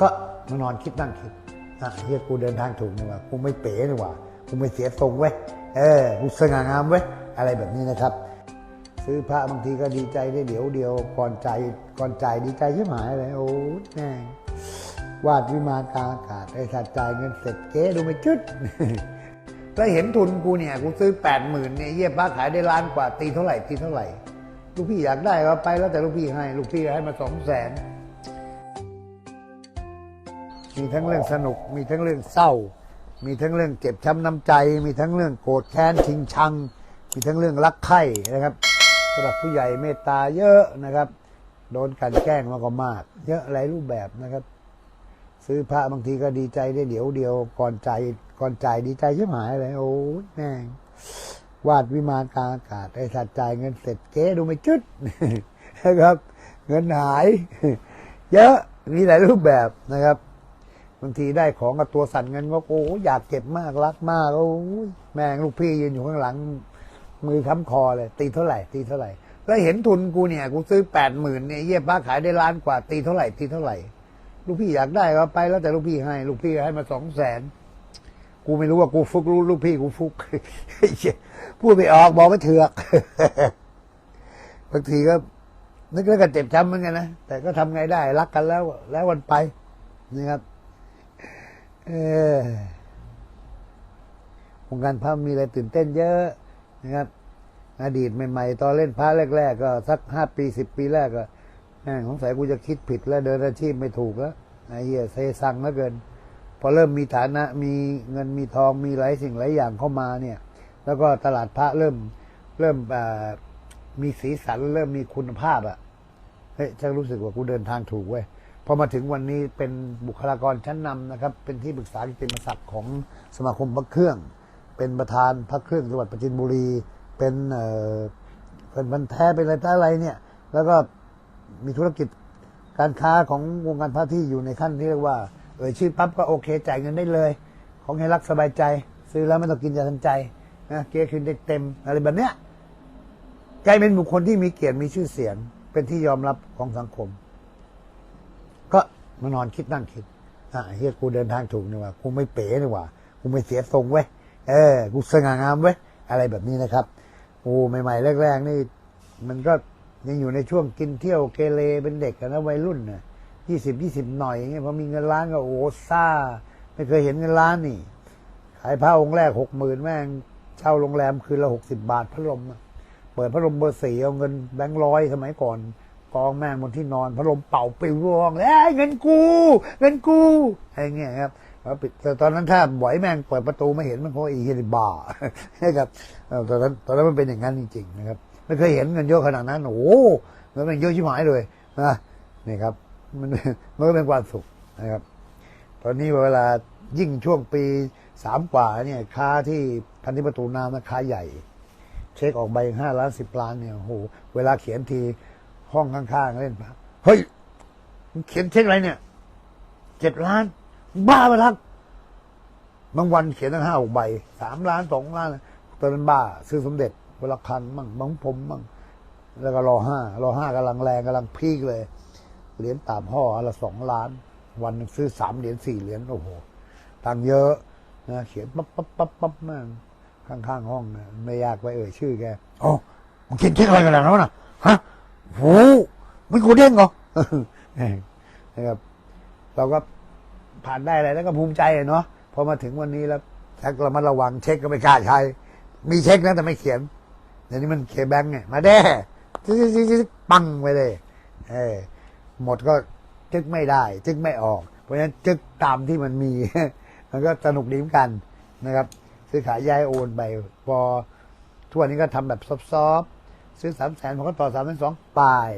ก็มานอนคิดนั่งคิดอะเฮียกูเดินทางถูกนี่ว่ากูไม่เป๋นี่ว่ากูไม่เสียทรงเว้ยเออกูสง่างามเว้ยอะไรแบบนี้นะครับ ซื้อพระบางทีก็ดีใจได้เดี๋ยวเดียวก่อนใจก่อนจ่ายดีใจชิบหายเลยโอ้แม่งวาดวิมานกลางอากาศไอ้สัตว์จ่ายเงินเสร็จเก๊ดูไม่จุดแล้วเห็นทุนกูเนี่ย กูซื้อแปดหมื่นเนี่ยเยี่ยป้าขายได้ล้านกว่าตีเท่าไหร่ตีเท่าไหร่ ลูกพี่อยากได้ก็ไปแล้วแต่ลูกพี่ให้ ลูกพี่ให้มาสองแสน มีทั้งเรื่องสนุก มีทั้งเรื่องเศร้า มีทั้งเรื่องเจ็บช้ำน้ำใจ มีทั้งเรื่องโกรธแค้นชิงชัง มีทั้งเรื่องรักใคร่นะครับสำหรับผู้ใหญ่เมตตาเยอะนะครับ โดนกลันแกล้งมาก็มาก เยอะหลายรูปแบบนะครับ ซื้อพระบางทีก็ดีใจได้เดี๋ยวเดียวก่อนใจก่อนจ่ายดีใจใชิบหายเลยโอ้ยแม่งวาดวิมานกลางอากาศไอ้สัตว์จ่ายเงินเสร็จเก๊ดูไม่จุดนะครับ เงินหาย เยอะมีหลายรูปแบบนะครับ บางทีได้ของกับตัวสั่นเงินก็โอ้อยากเก็บมากรักมากโอ้แม่งลูกพี่ยืนอยู่ข้างหลัง มือค้ำคอเลย ตีเท่าไหร่ ตีเท่าไหร่ แล้วเห็นทุนกูเนี่ย กูซื้อแปดหมื่นเนี่ยเยี่ยป้าขายได้ล้านกว่า ตีเท่าไหร่ตีเท่าไหร่ ลูกพี่อยากได้ก็ไปแล้วแต่ลูกพี่ให้ ลูกพี่ให้มาสองแสนกูไม่รู้ว่ากูฟุกรู้ลูกพี่กูฟุกพูดไม่ออกบอกไม่เถือกบางทีก็นึกแล้วก็เจ็บช้ำเหมือนกันนะแต่ก็ทำไงได้รักกันแล้ว แล้ววันไปนะครับ เออวงการพระมีอะไรตื่นเต้นเยอะนะครับ อดีตใหม่ๆ ตอนเล่นพระแรก ๆ ก็สักห้าปีสิบปีแรกก็แม่งสงสัยกูจะคิดผิดแล้วเดินอาชีพไม่ถูกแล้วไอ้เหี้ยเซซังเหลือเกิน พอเริ่มมีฐานะ มีเงินมีทองมีหลายสิ่งหลายอย่างเข้ามาเนี่ย แล้วก็ตลาดพระเริ่มเริ่มมีสีสัน เริ่มมีคุณภาพอะเฮ้ยฉันรู้สึกว่ากูเดินทางถูกเว้ย พอมาถึงวันนี้เป็นบุคลากรชั้นนำนะครับ เป็นที่ปรึกษากิตติมศักดิ์ของสมาคมพระเครื่อง เป็นประธานพระเครื่องจังหวัดปราจินบุรี เป็นเออเป็นบันแท้เป็นอะไรต่ออะไรเนี่ย แล้วก็มีธุรกิจการค้าของวงการพระที่อยู่ในขั้นที่เรียกว่าเออชื่อปั๊บก็โอเคจ่ายเงินได้เลย ของให้รักสบายใจ ซื้อแล้วไม่ต้องกินยาทันใจนะเกียร์คืนได้เต็มอะไรแบบเนี้ยกลายเป็นบุคคลที่มีเกียรติมีชื่อเสียง เป็นที่ยอมรับของสังคม มานอนคิดนั่งคิดอะเฮียกูเดินทางถูกนี่ว่ากูไม่เป๋นี่ว่ากูไม่เสียทรงเว้ยเออ กูสง่างามเว้ยอะไรแบบนี้นะครับโอ้ใหม่ ๆ แรก ๆ นี่ มันก็ยังอยู่ในช่วงกินเที่ยวเกเรเป็นเด็กกันนะวัยรุ่นนะยี่สิบยี่สิบหน่อยอย่างเงี้ยพอมีเงินล้านก็โอ้ซ่า ไม่เคยเห็นเงินล้านนี่ ขายพระองค์แรกหกหมื่นแม่งเช่าโรงแรมคืนละหกสิบาทพัดลมเปิดพัดลมเบอร์สี่เอาเงินแบงค์ร้อยสมัยก่อน กองแม่งบนที่นอนพัดลมเป่าปิวร้องเอ้ยเงินกู เงินกูอะไรเงี้ยครับแต่ตอนนั้นถ้าบ่อยแม่งเปิดประตูไม่เห็นมันเพราะอีเฮลิบานะครับตอนนั้นตอนนั้นมันเป็นอย่างนั้นจริงๆนะครับไม่เคยเห็นเงินเยอะขนาดนั้นโอ้โหเงินมันเยอะชิบหายเลยนะนี่ครับ มันมันก็เป็นความสุขนะครับ ตอนนี้เวลายิ่งช่วงปีสามกว่าเนี่ยค้าที่พันธิประตูน้ำนะค้าใหญ่ เช็คออกใบห้าล้านสิบล้านเนี่ยโอ้โหเวลาเขียนที ห้องข้างๆเล่นปะเฮ้ยมึงเขียนเช็คอะไรเนี่ยเจ็ดล้าน บ้าไปลักบางวันเขียนตั้งห้าหกใบสามล้านสองล้านตอนนั้นบ้า ซื้อสมเด็จเวลาคันมั่งบางผมมั่งแล้วก็รอห้ารอห้ากำลังแรงกำลังพีคเลย เหรียญตามห่อละสองล้าน วันนึงซื้อสามเหรียญสี่เหรียญโอ้โหตังเยอะนะเขียนปั๊บปั๊บปั๊บปั๊บมากข้างๆห้องนะไม่ยากไปเอ่ยชื่อแกโอ้มึงเขียนเช็คอะไรกันแล้วนะฮะ หไม่กูเด้งเหรอนะครับ เราก็ผ่านได้อะไรแล้วก็ภูมิใจเนาะพอมาถึงวันนี้แล้วชักระมัดระวังเช็คก็ไม่กล้าใช้ มีเช็คนะแต่ไม่เขียนเดี๋ยวนี้มันเคแบงไงมาแด้ปังไปเลยเออหมดก็จึกไม่ได้ จึกไม่ออก เพราะฉะนั้นจึกตามที่มันมี มันก็สนุกดีเหมือนกันนะครับ ซื้อขายย้ายโอนไป พอทุกวันนี้ก็ทำแบบซอฟๆ ซื้อสามแสนผมก็ต่อสามแสนสองปลาย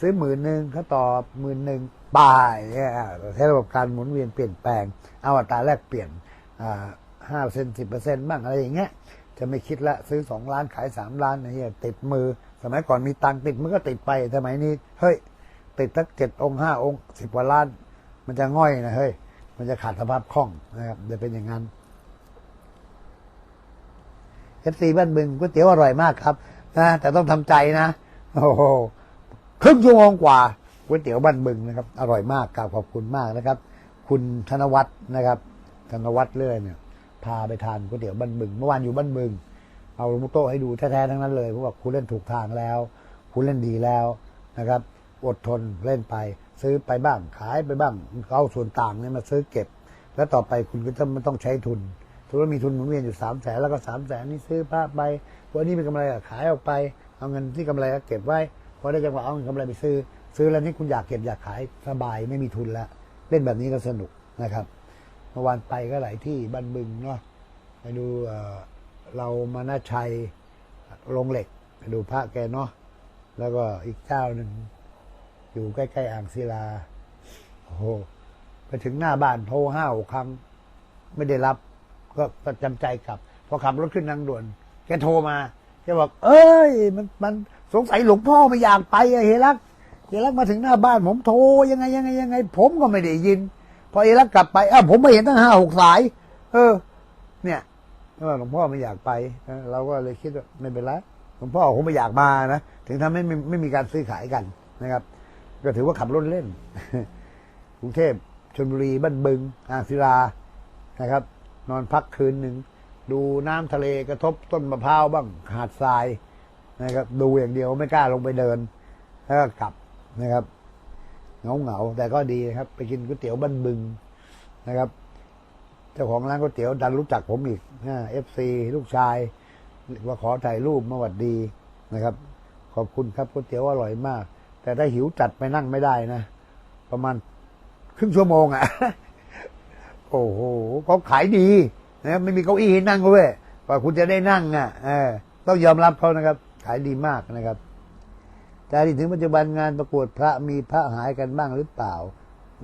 ซื้อหมื่นหนึ่งเขาต่อหมื่นหนึ่งปลายเนี่ยใช้ระบบการหมุนเวียนเปลี่ยนแปลง เอาอัตราแลกเปลี่ยนห้าเปอร์เซ็นสิบเปอร์เซ็นบ้างอะไรอย่างเงี้ยจะไม่คิดละซื้อสองล้านขายสามล้านเฮียติดมือ สมัยก่อนมีตังติดมันก็ติดไปสมัยนี้เฮ้ยติดสักเจ็ดองค์ห้าองค์สิบกว่าล้าน มันจะง่อยนะเฮ้ยมันจะขาดสภาพคล่องนะครับจะเป็นอย่างนั้นเอฟซีบ้านบึงก๋วยเตี๋ยวอร่อยมากครับ นะแต่ต้องทำใจนะโอ้โหครึ่งชั่วโมงกว่าก๋วยเตี๋ยวบ้านบึงนะครับ อร่อยมากกราบขอบคุณมากนะครับ คุณธนวัฒน์นะครับธนวัฒน์เรื่อยเนี่ยพาไปทานก๋วยเตี๋ยวบ้านบึง เมื่อวานอยู่บ้านบึง เอาลูกโต๊ะให้ดูแท้ๆทั้งนั้นเลยเพราะว่าคุณเล่นถูกทางแล้ว คุณเล่นดีแล้วนะครับ อดทนเล่นไป ซื้อไปบ้างขายไปบ้างเอาส่วนต่างเนี่ยมาซื้อเก็บ แล้วต่อไปคุณก็จะไม่ต้องใช้ทุน ถือว่ามีทุนหมุนเวียนอยู่สามแสนแล้วก็สามแสนนี่ซื้อผ้าไปวันนี้เป็นกำไรขายออกไป เอาเงินที่กำไรก็เก็บไว้พอได้จังหวะเอาเงินกำไรไปซื้อ ซื้อแล้วนี่คุณอยากเก็บอยากขายสบายไม่มีทุนแล้วเล่นแบบนี้ก็สนุกนะครับเมื่อวานไปก็หลายที่บ้านบึงเนาะไปดูเรามานาชัยโรงเหล็กไปดูพระแกเนาะแล้วก็อีกเจ้าหนึ่งอยู่ใกล้ๆอ่างศิลาโอ้โหไปถึงหน้าบ้านโทรห้าหกครั้ง ไม่ได้รับ ก็ก็จำใจกลับ พอขับรถขึ้นทางด่วน แกโทรมาแกบอก เอ้ย มันมันสงสัยหลวงพ่อไม่อยากไปอะเฮรักเฮรักมาถึงหน้าบ้านผมโทรยังไงยังไงยังไง ผมก็ไม่ได้ยิน พอเฮรักกลับไปอ้าวผมไม่เห็นตั้งห้าหกสาย เออ เนี่ยหลวงพ่อไม่อยากไปเราก็เลยคิดว่าไม่เป็นไรหลวงพ่อคงไม่อยากมานะถึงทำให้ไม่ไม่มีการซื้อขายกันนะครับ ก็ถือว่าขับรถเล่นกรุงเทพชลบุรีบ้านบึงอ่างศิลานะครับ นอนพักคืนหนึ่ง ดูน้ำทะเลกระทบต้นมะพร้าวบ้างหาดทรายนะครับดูอย่างเดียวไม่กล้าลงไปเดิน แล้วก็กลับนะครับเงาเงาๆแต่ก็ดีนะครับ ไปกินก๋วยเตี๋ยวบ้านบึงนะครับเจ้าของร้านก๋วยเตี๋ยวดันรู้จักผมอีกเอฟซีลูกชายว่าขอถ่ายรูปมาหวัดดีนะครับ ขอบคุณครับก๋วยเตี๋ยวอร่อยมาก แต่ถ้าหิวจัดไปนั่งไม่ได้นะ ประมาณครึ่งชั่วโมงอะ่ะ โอ้โหเขาขายดีนะไม่มีเก้าอี้ให้นั่งด้ยกว่าคุณจะได้นั่งอะเออต้องยอมรับเขานะครับ ขายดีมากนะครับจารีถึงปัจจุบันงานประกวดพระมีพระหายกันบ้างหรือเปล่า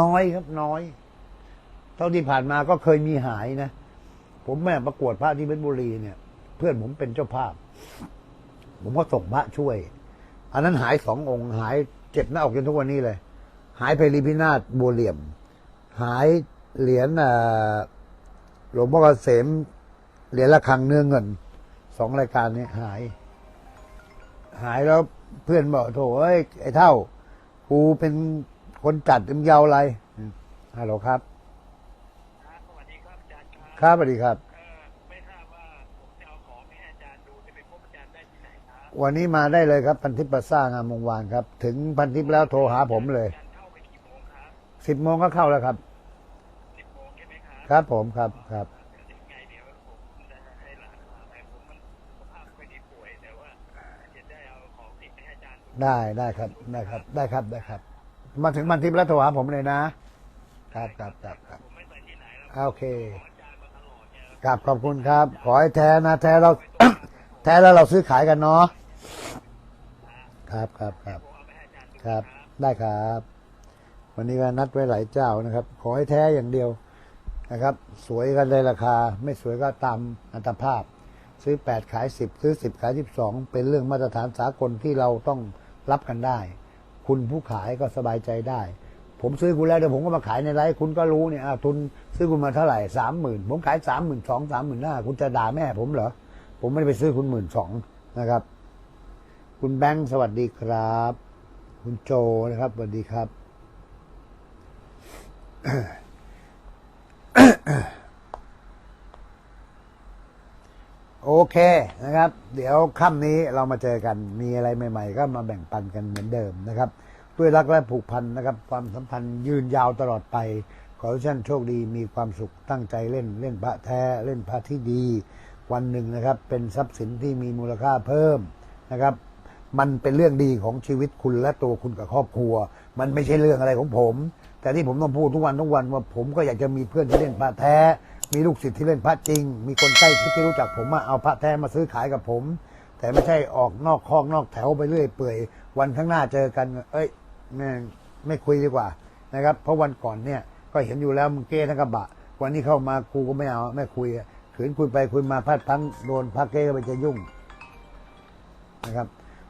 น้อยครับน้อย เท่าที่ผ่านมาก็เคยมีหายนะ ผมแม่ประกวดพระที่เพชรบุรีเนี่ย เพื่อนผมเป็นเจ้าภาพ ผมก็ส่งพระช่วย อันนั้นหายสององค์หายเจ็บหน้าอกจนทุกวันนี้เลย หายไปรีพินาศบัวเหลี่ยม หาย เหรียญอ่าหลวงพ่อเกษมเหรียญระฆังเนื้อเงินสองรายการนี้หาย หายแล้วเพื่อนบอกโถเอ้ยไอ้เท่า กูเป็นคนจัดมึงยาวอะไรอืมฮัลโหลครับ ครับสวัสดีครับอาจารย์ครับครับสวัสดีครับเอ่อไม่ทราบว่าผมจะเอาของไปให้อาจารย์ดูจะไปพบอาจารย์ได้ที่ไหนครับวันนี้มาได้เลยครับ พันทิพย์ประสร้างงามวงวานครับ ถึงพันทิพย์แล้วโทรหาผมเลยอาจารย์เข้าไปกี่โมงครับสิบโมงก็เข้าแล้วครับ สิบโมงใช่ไหม ครับครับผมครับครับยังไงเดี๋ยวผมจะให้หลานพาไปผมมันสภาพไม่ได้ป่วยแต่ว่าจะได้เอาของติดไปให้อาจารย์ดูได้ได้ครับได้ครับ ได้ครับได้ครับ มาถึงพันทิพย์แล้วโทรหาผมเลยนะ ครับครับครับครับผมไม่ใส่ที่ไหนแล้วโอเคของอาจารย์มาตลอดเนี่ยครับขอบคุณครับ ขอให้แท้นะ แท้เราแท้แล้วเราซื้อขายกันเนาะครับครับครับผมเอาไปให้อาจารย์ดูครับ ได้ครับ วันนี้ก็นัดไว้หลายเจ้านะครับ ขอให้แท้อย่างเดียว นะครับ สวยกันได้ราคา ไม่สวยก็ตามอัตภาพ ซื้อแปดขายสิบซื้อสิบขายสิบสองเป็นเรื่องมาตรฐานสากลที่เราต้องรับกันได้ คุณผู้ขายก็สบายใจได้ ผมซื้อคุณแล้วเดี๋ยวผมก็มาขายในไลฟ์คุณก็รู้เนี่ยทุนซื้อคุณมาเท่าไหร่สามหมื่นผมขายสามหมื่นสองสามหมื่นห้าคุณจะด่าแม่ผมเหรอผมไม่ได้ไปซื้อคุณหมื่นสองนะครับ คุณแบงค์สวัสดีครับ คุณโจนะครับสวัสดีครับ โอเคนะครับ เดี๋ยวค่ำนี้เรามาเจอกันมีอะไรใหม่ ๆ ก็มาแบ่งปันกันเหมือนเดิมนะครับ ด้วยรักและผูกพันนะครับ ความสัมพันธ์ยืนยาวตลอดไป ขอให้ท่านโชคดีมีความสุขตั้งใจเล่นเล่นพระแท้เล่นพระที่ดี วันหนึ่งนะครับ เป็นทรัพย์สินที่มีมูลค่าเพิ่มนะครับ มันเป็นเรื่องดีของชีวิตคุณและตัวคุณกับครอบครัว มันไม่ใช่เรื่องอะไรของผม แต่ที่ผมต้องพูดทุกวันทุกวันว่าผมก็อยากจะมีเพื่อนที่เล่นพระแท้ มีลูกศิษย์ที่เล่นพระจริง มีคนใกล้ชิดที่รู้จักผมมาเอาพระแท้มาซื้อขายกับผม แต่ไม่ใช่ออกนอกคอกนอกแถวไปเรื่อยเปื่อยวันข้างหน้าเจอกัน เอ้ยแม่ไม่คุยดีกว่านะครับ เพราะวันก่อนเนี่ยก็เห็นอยู่แล้วมึงเก้ทั้งกระบะ วันนี้เข้ามากูก็ไม่เอาไม่คุยขืนคุยไปคุยมาพลาดพลั้งโดนพระเก้ก็ไปจะยุ่งนะครับ